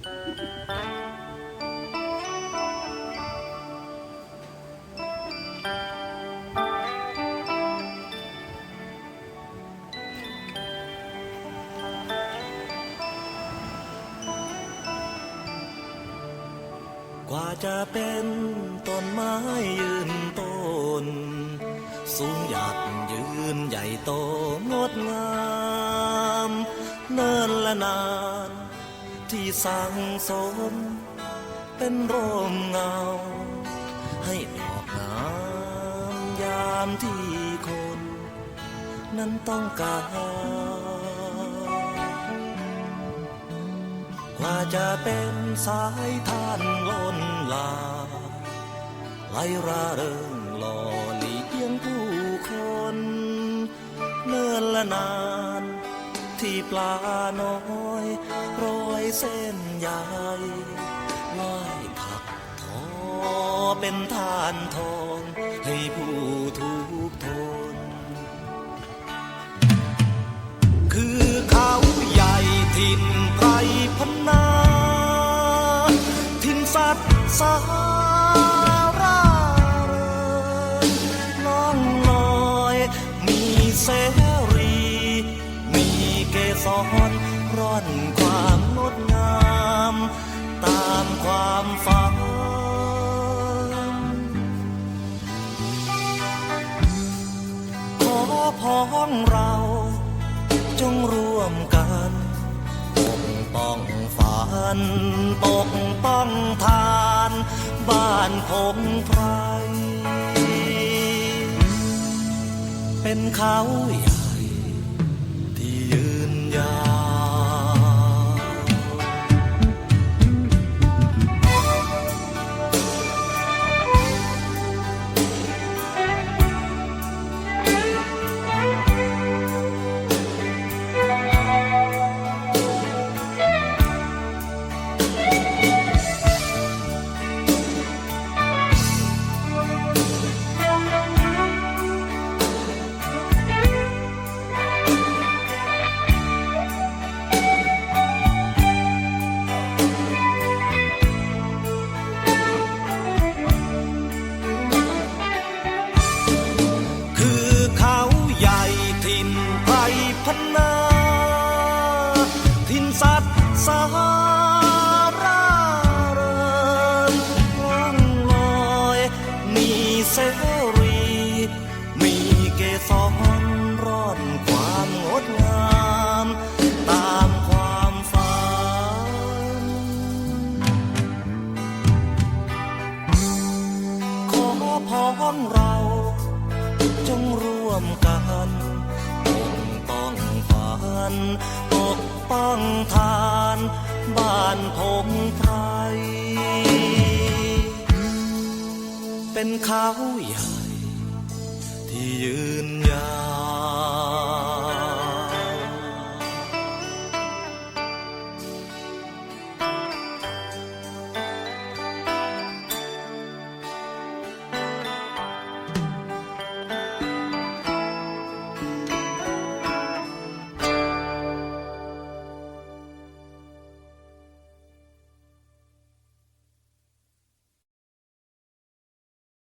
กว่าจะเป็นต้นไม้ยืนต้น สูงหยัดยืนใหญ่โตงดงาม เนินละนาน ที่สั่งสม เป็นร่มเงา ให้ดอกงามยามที่คน นั้นต้องการกว่าจะเป็นสายทานล้นลาไหลราเริงหล่อเลี้ยงผู้คน เนิ่นละนาน ที่ปลาน้อยโรยเส้นใหญ่ว่ายผักทอเป็นทานทองให้ผู้ทุกทน คือเขาใหญ่ถิ่นไพรพนา ถิ่นสัตว์สา เกสรร่อนความงดงาม ตามความฝันขอพ้องเราจงร่วมกันปกป้องฝันปกป้องทาน บ้านพงไพรเป็นเขาันปกป้องทานบ้านธงไทย เป็นเขาใหญ่ที่ยืน